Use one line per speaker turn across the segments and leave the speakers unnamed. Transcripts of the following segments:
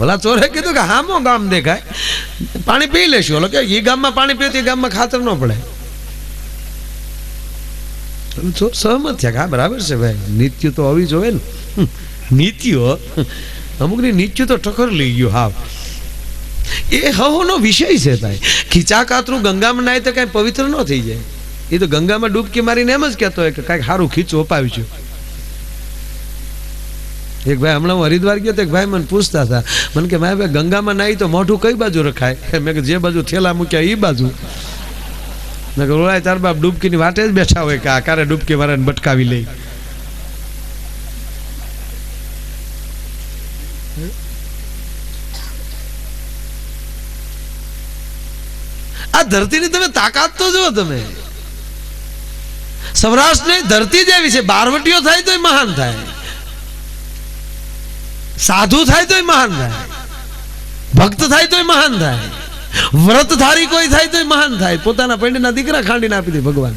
ઓલા ચોરે કીધું કે હામો ગામ દેખાય. પાણી પી લેશું. ઓલો કે એ ગામમાં પાણી પીએ એ ગામમાં ખાતર ન પડે. સહમત થયા હા, બરાબર છે ભાઈ. નીત્યુ તો આવી જોવે ને. નીત્યો, અમુકની નીત્યુ તો ટકર લઈ ગયું હાવ એ હહોનો વિષય છે ભાઈ. ખીચા કાતરું ગંગામાં નાય તો કાંઈ પવિત્ર ન થઈ જાય. એ તો ગંગામાં ડૂબકી મારીને એમ જ કહેતો હોય કે કાંઈક સારું ખીચું અપાવ્યું એક ભાઈ હમણાં હું હરિદ્વાર ગયો તો એક ભાઈ મને પૂછતા હતા. મને કે ભાઈ ભાઈ ગંગામાં નાહી તો મોઢું કઈ બાજુ રખાય? મેં કે જે બાજુ થેલા મૂક્યા એ બાજુ. મેં કે રોળાય તાર બાપ ડૂબકીની વાટે જ બેઠા હોય કે આ કારે ડૂબકી મારે બટકાવી લઈ આ ધરતીની તમે તાકાત તો જુઓ તમે. સૌરાષ્ટ્રની ધરતી જેવી છે. બારવટીઓ થાય તો મહાન થાય. સાધુ થાય તોય મહાન થાય. ભક્ત થાય તોય મહાન થાય. વ્રતધારી કોઈ થાય તોય મહાન થાય. પોતાના પંડિતના દીકરા ખાંડીને આપી દે ભગવાન.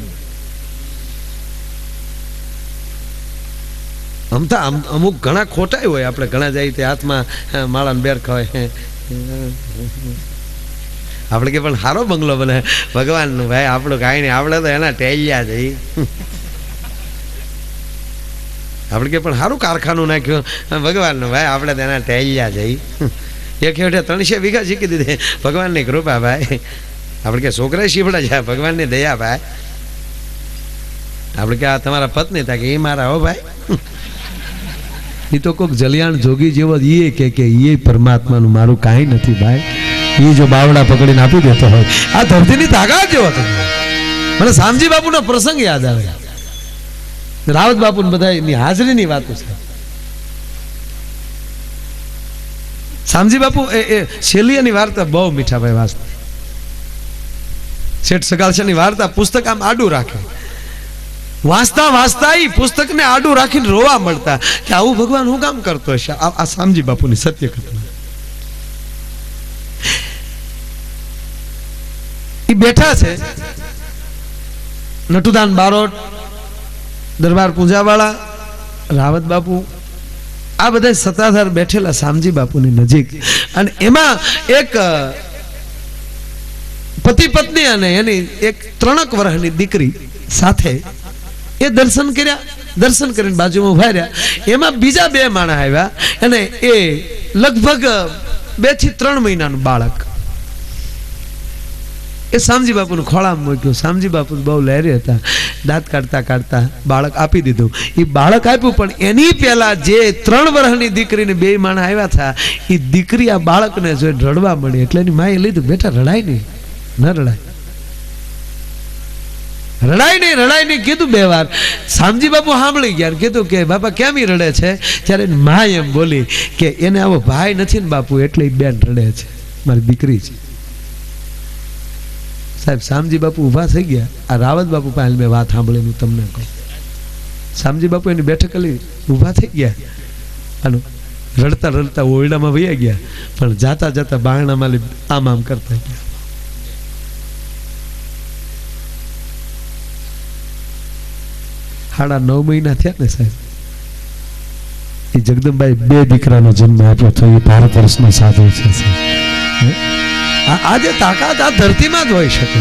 આમ તો અમુક ઘણા ખોટાય હોય. આપણે ઘણા જાય તે હાથમાં માળાને બેર ખવાય આપણે કે પણ સારો બંગલો બને ભગવાનનું ભાઈ, આપણું કાંઈ નહીં આપણે તો એના ટેલિયા જઈ આપણે કે પણ સારું કારખાનું નાખ્યું? ભગવાનનું ભાઈ, આપણે તેના ટેલ્યા જઈ. એક હેઠે ત્રણસો વીઘા શીખી દીધી. ભગવાનની કૃપા ભાઈ. આપણે કે છોકરા શીવડા છે, ભગવાનની દયા ભાઈ. આપણે કે આ તમારા પત્ની તા કે એ મારા હો ભાઈ. એ તો કોઈક જલિયાણ જોગી જેવો એ કે કે એ પરમાત્માનું મારું કાંઈ નથી ભાઈ. એ જો બાવડા પકડીને આપી દેતો હોય. આ ધરતીની તાકાત જેવો હતો મને શામજી બાપુનો પ્રસંગ યાદ આવે. રાવત બાપુ બધા એની હાજરીની વાતો છે. સામજી બાપુ, એ એ શેલિયાની વાર્તા બહુ મીઠા ભાઈ વાંચતા. શેઠ સગાલશાની વાર્તા પુસ્તક આમ આડું રાખે. વાંચતા વાંચતા પુસ્તકને આડું રાખીને રોવા મળતા કે આવું ભગવાન હું કામ કરતો હશે? આ સામજી બાપુની સત્ય ઘટના એ બેઠા છે. નટુદાન બારોટ દરબાર પૂંજાવાળા, રાવત બાપુ, આ બધા સત્તાધાર બેઠેલા શામજી બાપુની નજીક. અને એમાં એક પતિ પત્ની અને એની એક ત્રણક વર્ષની દીકરી સાથે એ દર્શન કર્યા, દર્શન કરીને બાજુમાં ઊભા રહ્યા. એમાં બીજા બે માણસ આવ્યા અને એ લગભગ બેથી ત્રણ મહિનાનું બાળક એ શામજી બાપુનું ખોળામાં મૂક્યું. શામજી બાપુ બહુ લહેરી હતા. દાંત કાઢતા કાઢતા બાળક આપી દીધું. એ બાળક આપ્યું, પણ એની પહેલા જે ત્રણ વર્ષની દીકરીને બે માણા આવ્યા હતા એ દીકરી આ બાળકને જોઈ રડવા મળી, એટલે એની માએ લીધું, બેટા, રડાય નહીં. ન રડાય. રડાય નહીં રડાય નહીં, કીધું બે વાર. શામજી બાપુ સાંભળી ગયા કીધું કે, બાપા, કેમ રડે છે? ત્યારે મા એમ બોલી કે, એને આવો ભાઈ નથી ને બાપુ, એટલે બેન રડે છે. મારી દીકરી છે. સાહેબ શામજી બાપુ ઊભા થઈ ગયા. આ રાવત બાપુ પાસે મેં વાત સાંભળી હું તમને કહું. શામજી બાપુ એની બેઠક લઈ ઊભા થઈ ગયા. અને રડતા રડતા ઓરડામાં વયા ગયા. પણ જાતા જાતા બારણામાં આમ આમ કરતા ગયા. સાડા નવ મહિના થયા ને સાહેબ. એ જગદંબાઈ બે દીકરાનો જન્મ આપ્યો તો એ ભારત વર્ષનો સાધુ છે, સાહેબ. આ જે તાકાત આ ધરતીમાં જ હોઈ શકે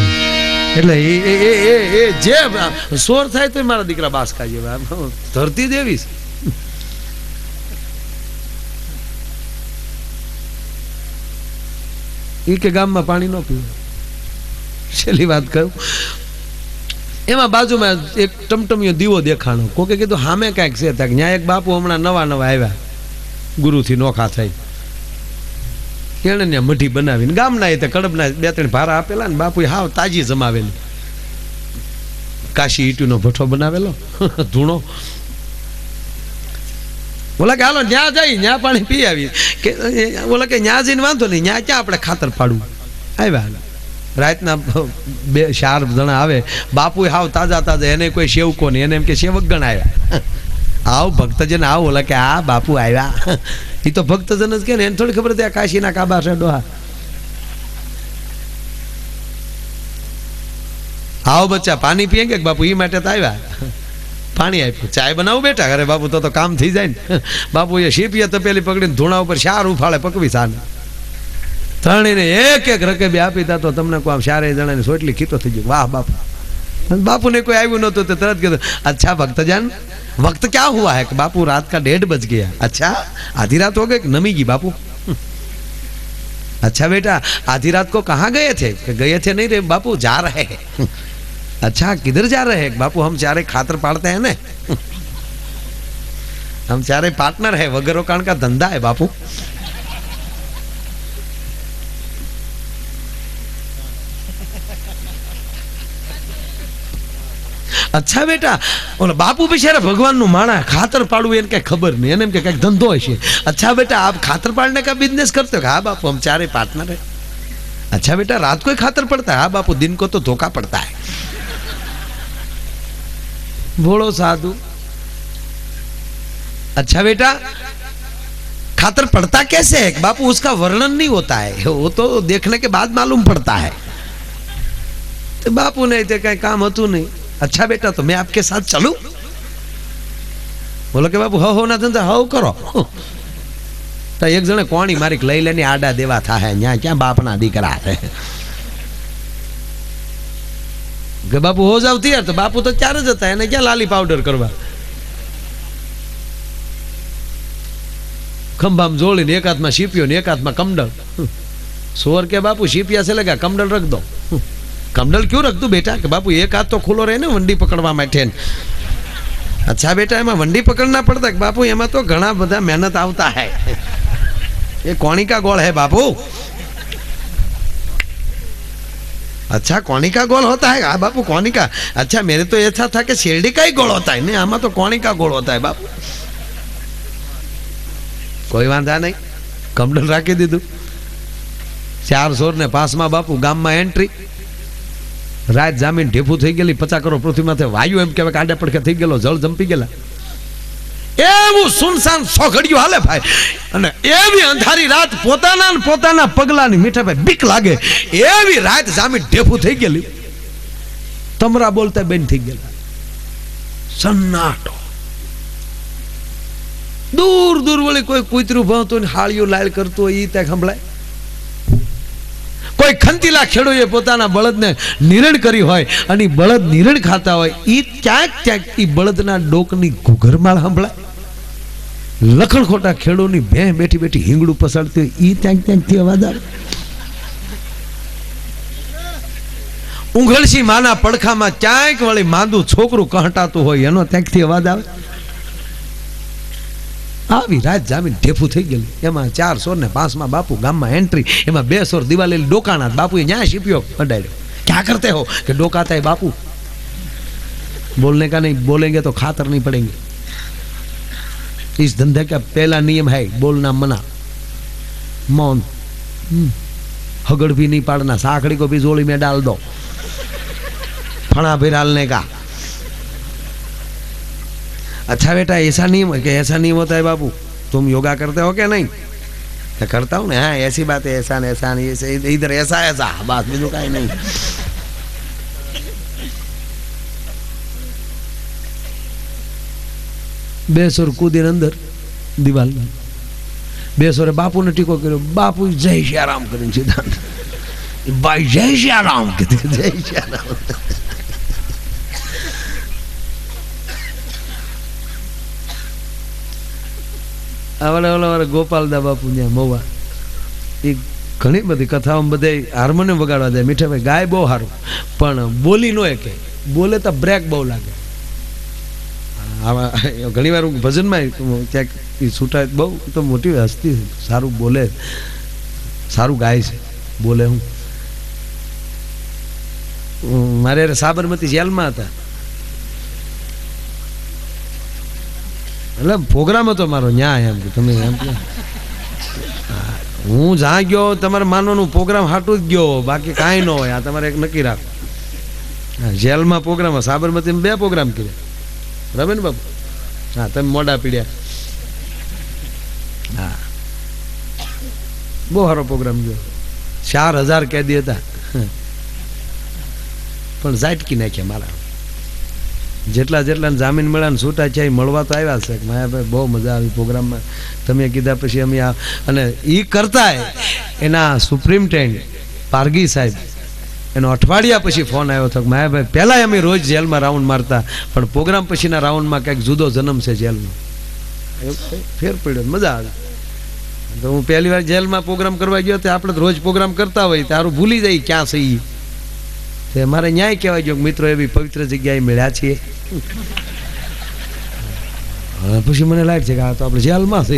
એટલે એ એ એ એ જે સોર થાય તો મારા દીકરા જેવા આમ ધરતી દેવી એ કે ગામમાં પાણી ન પીવું. છેલ્લી વાત કહું એમાં બાજુમાં એક ટમટમિયો દીવો દેખાણો. કોકે કીધું સામે કાંઈક છે ત્યાં. એક બાપુ હમણાં નવા નવા આવ્યા. ગુરુથી નોખા થઈ. એણે ને મઢી બનાવીને, ગામના એ કડબના બે ત્રણ ભારા આપેલા ને બાપુએ હાવ તાજી જમાવેલી. કાશી ઈટીનો ભઠ્ઠો બનાવેલો, ધૂણો. બોલા કે, હાલો, ન્યા જઈ, ન્યા પાણી પી આવી કે ઓલા કે, ન્યા જઈને વાંધો નહીં, ન્યા ક્યાં આપણે ખાતર પાડવું? આવ્યા. રાતના બે, ચાર જણા આવે બાપુ હાવ તાજા તાજા, એને કોઈ સેવકો નહીં, એને એમ કે સેવકગણ આવ્યા આવ ભક્તજન આવ ઓલા કે આ બાપુ આવ્યા. એ તો ભક્તજન જ કે ને, એને થોડી ખબર હતી કાશીના કાબા છે ડોહા. આવો બચ્ચા, પાણી પીએ કે બાપુ? એ માટે તો આવ્યા. પાણી આપ્યું. ચાય બનાવું બેટા? અરે બાપુ, તો તો કામ થઈ જાય ને. બાપુ એ શીપીએ તપેલી પકડીને ધૂણા ઉપર શાર ઉફાળે પકવી સાને. ત્રણેયને એક એક રકબે આપી તા તો તમને કોઈ આમ ચારેય જણાને સોટલી ખીતો થઈ ગયો વાહ બાપુ. બાપુને કોઈ આવ્યું નહોતું તો તરત કીધું, અચ્છા ભક્તજાન वक्त क्या हुआ है बापू रात का डेढ़ बज गया? अच्छा आधी रात हो गई नमी की बापू? अच्छा बेटा, आधी रात को कहाँ गए थे? गए थे नहीं रे बापू, जा रहे हैं। अच्छा किधर जा रहे हैं? बापू, हम चारे खातर पाड़ते हैं ना? हम चारे पार्टनर है, वगैरह का धंधा है बापू। અચ્છા બેટા ઓલા બાપુ બિચારા ભગવાનનું માણા ખાતર પાડવું એને કઈ ખબર નહીં એને એમ કે કઈક ધંધો હશે अच्छा बेटा आप खातर पाड़ने का बिजनेस करते हो हाँ बापू हम चारे पार्टनर है अच्छा बेटा रात को ही खातर पड़ता है हाँ बापू दिन को तो धोखा पड़ता है बोलो साधु अच्छा बेटा खातर पड़ता कैसे है बापू उसका वर्णन नहीं होता है वो तो देखने के बाद मालूम पड़ता है तो बापू ने तो कहीं काम હતું નહીં अच्छा बेटा तो मैं आपके साथ चलूं બોલો કે બાપુ હવ હવ ના ધંધા હવ કરો તો એક જણે કોણી મારી લઈ લઈને આડા દેવા થાય ન્યા ક્યાં બાપના દીકરા છે કે બાપુ હો જાવ તૈયાર તો બાપુ તો ચાર જ હતા એને ક્યાં લાલી પાવડર કરવા ખંભામાં જોડીને એક હાથમાં શીપ્યો ને એક હાથમાં કમડલ સોર કે બાપુ શીપિયા છે લગા કમડલ રખ દો कमंडल क्यों रख दू बेटा? कि बापू एक हाथ तो खुलो रहे ने पकड़वा अच्छा बेटा, एम वंडी पकड़ना पड़ता बापू, एम तो घना बदा मेहनत आता है। ये कोणी का गोल है बापू? अच्छा कोणी का गोल होता है? हाँ बापू कोणी का अच्छा मेरे तो ऐसा था कि शेरडी का ही गोल होता है। नहीं, आमा तो कोणी का गोल होता है बापू। कोई वाधा नहीं। कमडल राखी दीदू। चार सौ ने पास में गाम एंट्री રાત જામીન ઢેફું થઈ ગયેલી પચા કરો પૃથ્વી પૃથ્વીમાંથી વાયુ એમ કહેવાય કાંડે પડખે થઈ ગયેલો, જળ જંપી ગયેલા. એવું સુનસાન સોઘડિયું હાલે ભાઈ. અને એવી અંધારી રાત પોતાના પોતાના પગલાની મીઠા ભાઈ બીક લાગે. એવી રાત જામીન ઢેફું થઈ ગયેલી. તમરા બોલતા બેન થઈ ગયેલા. સન્નાટો. દૂર દૂર વળી કોઈ કૂતરું ભાવતું ને હાળિયું લાલ કરતું હોય એ ત્યાં સંભળાય કોઈ ખંતીલા ખેડૂએ પોતાના બળદને નિરણ કરી હોય અને બળદ નિરણ ખાતા હોય એ ક્યાંક ક્યાંક એ બળદના ડોકની ઘૂઘરમાળ સંભળાય. લખણ ખોટા ખેડૂની ભે બેઠી બેઠી હિંગડું પસાડતી હોય એ ક્યાંક ક્યાંકથી અવાજ આવે. ઉંઘળસી માના પડખામાં ક્યાંક વળી માંદું છોકરું કહટાતું હોય, એનો ત્યાંકથી અવાજ આવે? આવી રાત જામીન ઢેફું થઈ ગયેલું એમાં ચાર સોર ને પાંચમાં બાપુ ગામમાં એન્ટ્રી એમાં બે સોર દિવાલે ડોકાણા બાપુએ ન્યા શીપ્યો અડાડ્યો ક્યાં કરતે હો કે ડોકાતા है बापू बोलने का नहीं बोलेंगे तो खातर नहीं पड़ेंगे इस धंधे का पहला नियम है बोलना मना मौन हम्म, हगड़ भी नहीं पाड़ना साखड़ी को भी जोड़ी में डाल दो फणा भी डालने का अच्छा बेटा ऐसा नियम है कि ऐसा नियम होता है बाबू तुम योगा करते हो क्या नहीं मैं करता हूँ ना हाँ ऐसी बात है ऐसा नहीं ऐसा नहीं ऐसे इधर ऐसा ऐसा बात બીજું કાંઈ નહીં બે સોર કૂદીને અંદર દિવાલમાં બે સોરે બાપુને ટીકો કર્યો બાપુ જય શ્યારામ કરીને સીધા ભાઈ જય શ્યારામ કીધું જય શ્યારામ આવડે ઓલા ગોપાલદા બાપુ ત્યાં મોવા. એ ઘણી બધી કથાઓ બધે હાર્મોનિયમ વગાડવા દે મીઠાભાઈ, ગાય બહુ સારું. પણ બોલી નો કે. બોલે તો બ્રેક બહુ લાગે. આવા ઘણી વાર ભજનમાં ક્યાંક એ છૂટાય બહુ તો મોટી હસ્તી સારું બોલે. સારું ગાય છે. બોલે હું મારે સાબરમતી જેલમાં હતા. એટલે પ્રોગ્રામ હતો મારો ન્યાય એમ તમે એમ હા, જ્યાં ગયો તમારે માનવાનું પ્રોગ્રામ હાટું જ ગયો બાકી કાંઈ ન હોય આ તમારે એક નક્કી રાખો જેલમાં પ્રોગ્રામ સાબરમતીમાં બે પ્રોગ્રામ કર્યા. બરાબર ને બાપુ? હા તમે મોડા પીડ્યા. હા. બહુ સારો પ્રોગ્રામ ગયો. ચાર હજાર કેદી હતા. પણ ઝાટકી નાખ્યા મારા. જેટલા જેટલા જામીન મળ્યા છૂટા છે એ મળવા તો આવ્યા છે. માયાભાઈ બહુ મજા આવી પ્રોગ્રામમાં. તમે કીધા પછી અમે આ અને એ કરતાય એના સુપ્રીમટેન્ડ પારગી સાહેબ. એનો અઠવાડિયા પછી ફોન આવ્યો હતો માયાભાઈ પહેલાં અમે રોજ જેલમાં રાઉન્ડ મારતા, પણ પ્રોગ્રામ પછીના રાઉન્ડમાં કંઈક જુદો જન્મ છે જેલનો. ફેર પડ્યો, મજા આવે. તો હું પહેલી વાર જેલમાં પ્રોગ્રામ કરવા ગયો તો આપણે રોજ પ્રોગ્રામ કરતા હોય, તારું ભૂલી જાય ક્યાં છે ઈ. તે મારે ન્યાય કહેવાય ગયો મિત્રો એવી પવિત્ર જગ્યાએ મળ્યા છીએ. પછી મને લાગે છે કે આ તો આપણે જેલમાં છે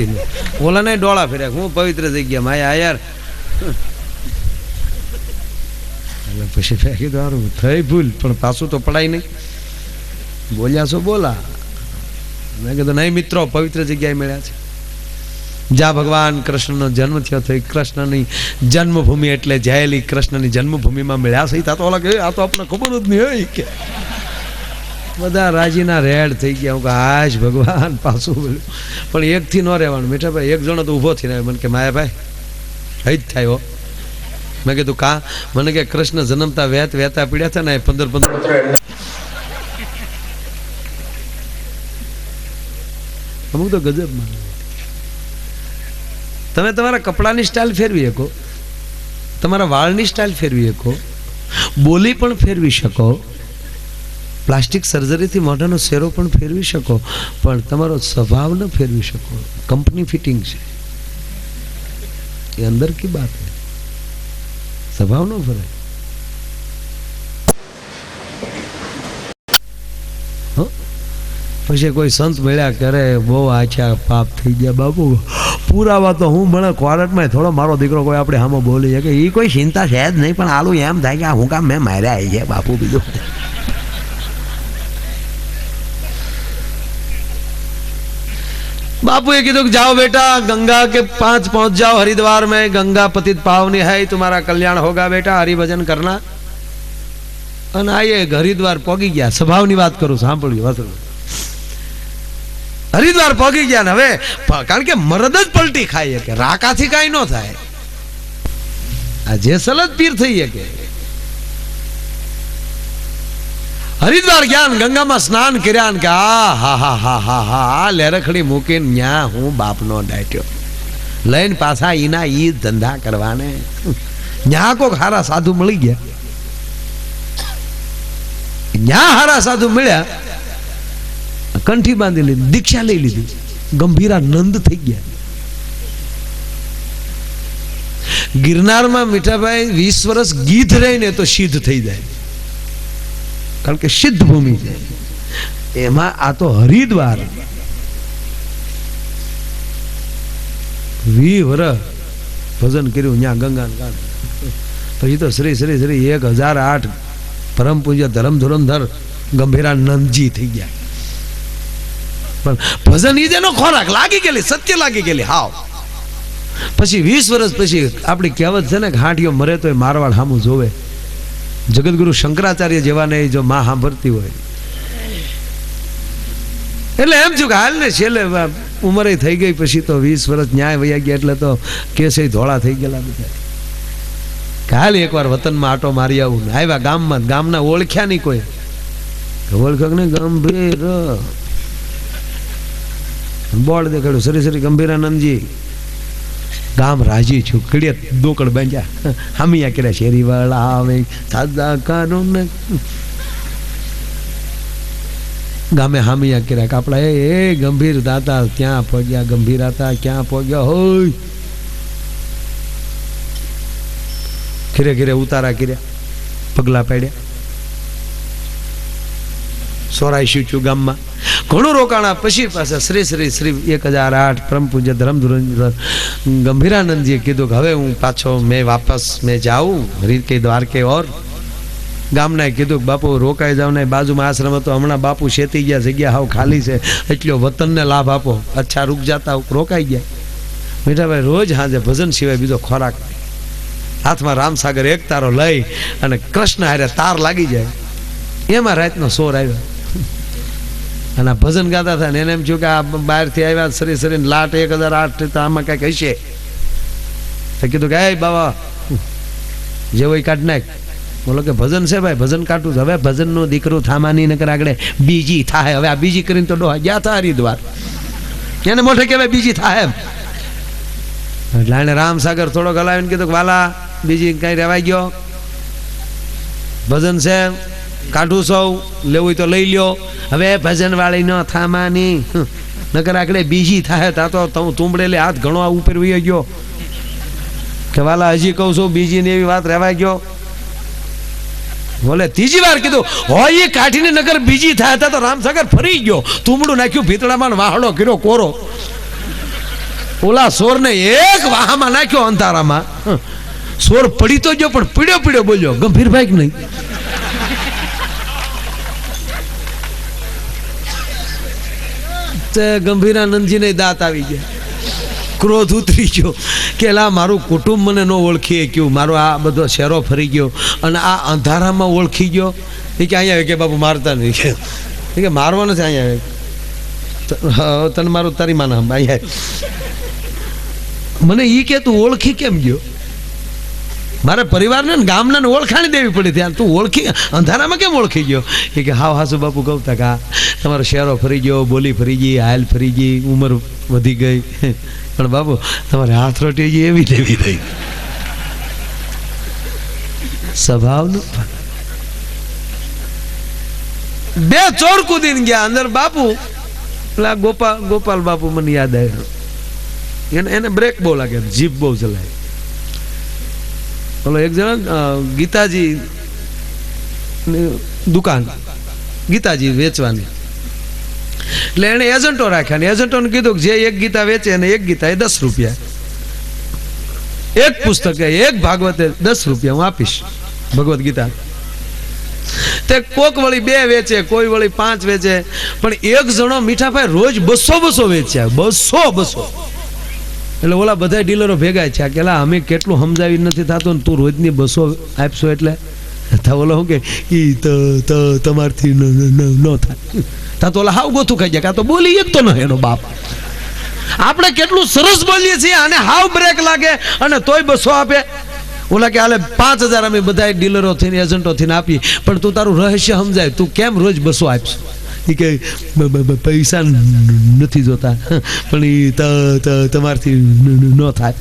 ઓલાને ડોળા ફેર્યા હું પવિત્ર જગ્યામાં આયા યાર. એટલે પછી મેં કીધું સારું થઈ ભૂલ, પણ પાછું તો પડાય નહીં. બોલ્યા છો, બોલા. મેં કીધું, નહીં મિત્રો, પવિત્ર જગ્યાએ મળ્યા છે. જ્યાં ભગવાન કૃષ્ણનો જન્મ થયો હતો એ કૃષ્ણની જન્મભૂમિ એટલે જયેલી કૃષ્ણની જન્મભૂમિમાં મળ્યા છે. તા ઓલા કે આ તો આપણને ખબર જ નહીં હોય કે. બધા રાજીના રેડ થઈ ગયા. હું કે આજ ભગવાન, પાછું બોલ્યું. પણ એકથી ન રહેવાનું. મીઠાભાઈ એક જણો તો ઊભો થઈને આવ્યો. મને કે માયાભાઈ હઈ જ થાય હો. મેં કીધું, કા? મને કે, કૃષ્ણ જન્મતા વેત વેતા પીડ્યા હતા ને પંદર પંદર અમુક તો ગજબ માને તમે તમારા કપડાની સ્ટાઇલ ફેરવી શકો. તમારા વાળની સ્ટાઇલ ફેરવી શકો. બોલી પણ ફેરવી શકો. પ્લાસ્ટિક સર્જરીથી મોઢાનો શેરો પણ ફેરવી શકો. પણ તમારો સ્વભાવ ન ફેરવી શકો. કંપની ફિટિંગ છે. એ અંદર કી બાત સ્વભાવ ન ફરે પછી કોઈ સંત મળ્યા કરે બહુ આછા પાપ થઈ ગયા બાબુ પુરાવા તો હું મને ક્વારટમાં થોડો મારો દીકરો કોઈ આપણે સામે બોલી છે કે એ કોઈ ચિંતા છે જ નહીં પણ આલું એમ થાય કે આ હું કામ મેં માર્યા આવી છે બાપુ બીજું बापू ये कीधु जाओ बेटा गंगा के पांच पहुंच जाओ हरिद्वार में गंगा पतित पावनी है तुम्हारा कल्याण होगा बेटा हरिभजन करना અને આઈએ હરિદ્વાર પોગી ગયા સ્વભાવની વાત કરું સાંભળ્યું વાસણ હરિદ્વાર પોગી ગયા ને હવે કારણ કે મરદ જ પલટી ખાઈ કે, રાકાથી કાંઈ ન થાય. આ જ પીર થઈ શકે હરિદ્વાર ગયા ને ગંગામાં સ્નાન કર્યા ને કે, આ, હા હા હા હા હા, આ લેરખડી મૂકીને ન્યા હું બાપનો ડાટ્યો લઈને પાછા ઈના ઈ ધંધા કરવાને. ન્યા કોક હારા સાધુ મળી ગયા. ન્યા હારા સાધુ મળ્યા. કંઠી બાંધી લીધી, દીક્ષા લઈ લીધી. ગંભીરા નંદ થઈ ગયા. ગિરનારમાં મીઠાભાઈ વીસ વર્ષ ગીધ રહીને તો સિદ્ધ થઈ જાય. કારણ કે સિદ્ધ ભૂમિ છે. એમાં આ તો હરિદ્વાર. વી વર ભજન કર્યું ત્યાં ગંગા પછી તો શ્રી શ્રી શ્રી એક હજાર આઠ પરમ પૂજ્ય ધરમ ધુરંધર ગંભીરા થઈ ગયા. પણ ભજન ઈ જેનો ખોરાક લાગી ગયેલી, સત્ય લાગી ગયેલી, હાવ. પછી વીસ વર્ષ પછી આપણી કહેવત છે ને કે મરે તો એ મારવાડ સામું જોવે. જગતગુરુ શંકરાચાર્ય જેવાને જો માં સાંભળતી હોય. એટલે એમ છું કે હાલ ને છેલ્લે ઉંમરે થઈ ગઈ, પછી તો વીસ વર્ષ ન્યાય વયા ગયા એટલે તો કેસે ધોળા થઈ ગયેલા બધા. કાલ એકવાર વતનમાં આટો મારી આવું આવ્યા ગામમાં, ગામના ઓળખ્યા નહીં કોઈ. ઓળખ્યો ને ગંભીર. બોર્ડ દેખાડ્યું. સરી સરી ગંભીરાનંદજી ગામ રાજી છું. કડીએ દોકડ બાંધ્યા. હામિયા કર્યા. શેરી વાળા આવે. સાદા કાનો ને. ગામે હામિયા કર્યા. કે આપણા એ એ ગંભીર દાતા ક્યાં પહોંચ્યા. ગંભીર હતા ક્યાં પહોંચ્યા હોય? ખીરે ખીરે ઉતારા કર્યા. પગલા પાડ્યા. સોરાઈ છું ગામમાં. ઘણું રોકાણા. પછી પાછા શ્રી શ્રી શ્રી એક હજાર આઠ પરમ પૂજ્ય ધરમ ગંભીરાનંદજીએ કીધું કે હવે હું પાછો મેં વાપસ મેં જાઉં હરી કે દ્વારકે ઓર. ગામના કીધું કે બાપુ રોકાઈ જાવ ને બાજુમાં આશ્રમ હતો. હમણાં બાપુ શેતી ગયા જગ્યા હાવ ખાલી છે. એટલો વતનને લાભ આપો. અચ્છા રૂક જાતા રોકાઈ ગયા. મીઠાભાઈ રોજ હાજે ભજન સિવાય બીજો ખોરાક હાથમાં રામસાગર એક તારો લઈ અને કૃષ્ણ હારે તાર લાગી જાય. એમાં રાતનો સોર આવ્યો. અને ભજન ગાતા હતા ને એને એમ થયું કે આ બહારથી આવ્યા સરી સરીને લાટ એક હજાર આઠ તો આમાં કાંઈક હશે. તો કીધું કે બાબા જે હોય કાઢ નાખ. બોલો કે, ભજન છે ભાઈ, ભજન કાઢું હવે ભજનનો દીકરો થામાની નકર આગળ બીજી થાય. હવે આ બીજી કરીને તો ડોહા ગયા હતા હરિદ્વાર. એને મોઢે કહેવાય બીજી થાય એમ. એટલે એને રામસાગર થોડોક હલાવીને કીધું વાલા, બીજી કઈ રહેવાઈ ગયો? ભજન છે? કાઢું સૌ લેવું તો લઈ લ્યો. હવે ભજન વાળી ન થામાની. નકર આકડે બીજી થાય, તા તો તુંબડેલે હાથ ઘણો આ ઉપર વહી ગયો. કે વાલા, હજી કહું છું બીજી ને એવી વાત રહેવા ગયો. બોલે ત્રીજી વાર કીધું, હોય એ કાઢીને નગર બીજી થાય, તા તો રામસાગર ફરી ગયો. તુંબડું નાખ્યું ભીતળામાં વાહડો કર્યો, કોરો. ઓલા સોરને એક વાહામાં નાખ્યો અંધારામાં. સોર પડી તો ગયો, પણ પીડ્યો પીડ્યો બોલ્યો. ગંભીરભાઈ કે નહીં. તે ગંભીરાનંદજીને દાંત આવી ગયા. ક્રોધ ઉતરી ગયો. કે લા મારું કુટુંબ મને ન ઓળખી ગયું મારો આ બધો શેરો ફરી ગયો અને આ અંધારામાં ઓળખી ગયો. એ કે અહીંયા કે બાપુ, મારતા નહીં. કે કે મારવા નથી અહીંયા તને મારું તારી માના અહીંયા. મને એ કે, તું ઓળખી કેમ ગયો? મારે પરિવારને ગામના ઓળખાણી દેવી પડી ત્યાં. તું ઓળખી, અંધારામાં કેમ ઓળખી ગયો? એ કે હાવ હાસુ બાપુ કહું કા, તમારો શેરો ફરી ગયો, બોલી ફરી ગઈ, હાલ ફરી ગઈ, ઉંમર વધી ગઈ. પણ બાપુ, તમારે હાથ રોટી ગઈ એવી દેવી થઈ સ્વભાવનું બે ચોર કૂદીને ગયા અંદર બાપુ. પેલા ગોપાલ ગોપાલ બાપુ મને યાદ આવ્યો. એને એને બ્રેક બહુ લાગે, જીભ બહુ ચલાય બોલો, એક જણા ગીતાજી દુકાન. ગીતાજી વેચવાની. એટલે એણે એજન્ટો રાખ્યા ને એજન્ટોને કીધું કે જે એક ગીતા વેચે એને એક ગીતા એ દસ રૂપિયા. એક પુસ્તકે એક ભાગવતે દસ રૂપિયા હું આપીશ ભગવદ્ ગીતા. તે કોક વળી બે વેચે, કોઈ વળી પાંચ વેચે, પણ એક જણો મીઠાભાઈ રોજ બસો બસો વેચ્યા, બસો બસો. એટલે ઓલા બધા ડીલરો ભેગા છે કે અમે કેટલું સમજાવી નથી થતું ને તું રોજની બસો આપશો એટલે? થા ઓલો શું કે તો તમારથી ન થાય. તા તો ઓલા હાવ ગોથું ખાઈ જાય કાં તો બોલી એક તો ન એનો બાપ. આપણે કેટલું સરસ બોલીએ છીએ અને હાવ બ્રેક લાગે અને તોય બસો આપે. ઓલા કે હાલે પાંચ હજાર અમે બધા ડીલરો થઈને એજન્ટો થઈને આપી પણ તું તારું રહસ્ય સમજાય, તું કેમ રોજ બસો આપીશ? એ કે પૈસા નથી જોતા. પણ એ તમારથી ન- થાય.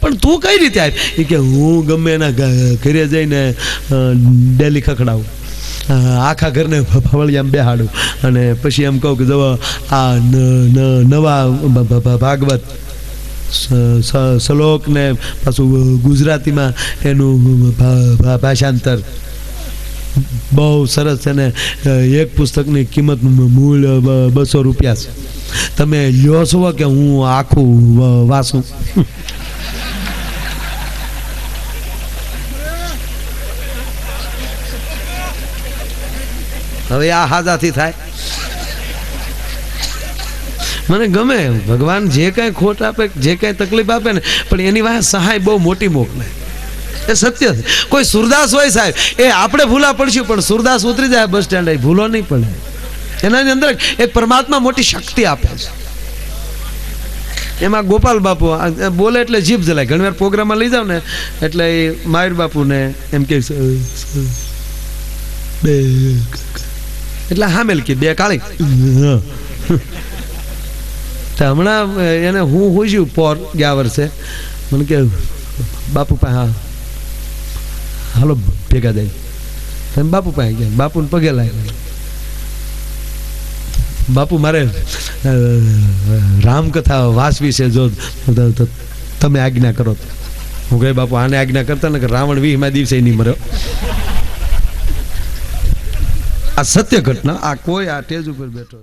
પણ તું કઈ રીતે આપ એ કે, હું ગમે એના ઘરે જઈને ડેલી ખખડાવું. આખા ઘરને ફવળિયામાં બેહાડું. અને પછી એમ કહું કે જો આ નવા ભાગવત, સ- સ- શ્લોક ને પાછું ગુજરાતીમાં એનું ભાષાંતર. બહુ સરસ છે ને એક પુસ્તકની કિંમત મૂળ બસો રૂપિયા છે. તમે લ્યો છો કે હું આખું વાસું હવે આ હાજાથી થાય. મને ગમે, ભગવાન જે કાંઈ ખોટ આપે, જે કાંઈ તકલીફ આપે ને, પણ એની વાંહે સહાય બહુ મોટી મોકલે એ સત્ય છે. કોઈ સુરદાસ હોય સાહેબ એ આપણે ભૂલા પડશું પણ સુરદાસ ઉતરી જાય બસ સ્ટેન્ડ ભૂલો નહીં પડે. એનાની અંદર એક પરમાત્મા મોટી શક્તિ આપે છે. એમાં ગોપાલ બાપુ બોલે એટલે જીભ જલાય. ઘણીવાર પ્રોગ્રામમાં લઈ જાવ ને એટલે એ માયુર બાપુને એમ કે બે એટલે હામેલ કે બે કાળી. તો હમણાં એને હું હોઈશું પોર ગયા વર્ષે મને કે બાપુ પાસે હા. હાલો, ભેગા જાય તમે બાપુ પાસે ગયા. બાપુને પગે લાગ્યા. બાપુ મારે રામકથા વાંચવી છે. જો તમે આજ્ઞા કરો. હું કહે, બાપુ, આને આજ્ઞા કરતા ને કે રાવણ વીસમાં દિવસે નહીં મર્યો આ સત્ય ઘટના. આ કોઈ આ ટેજ ઉપર બેઠો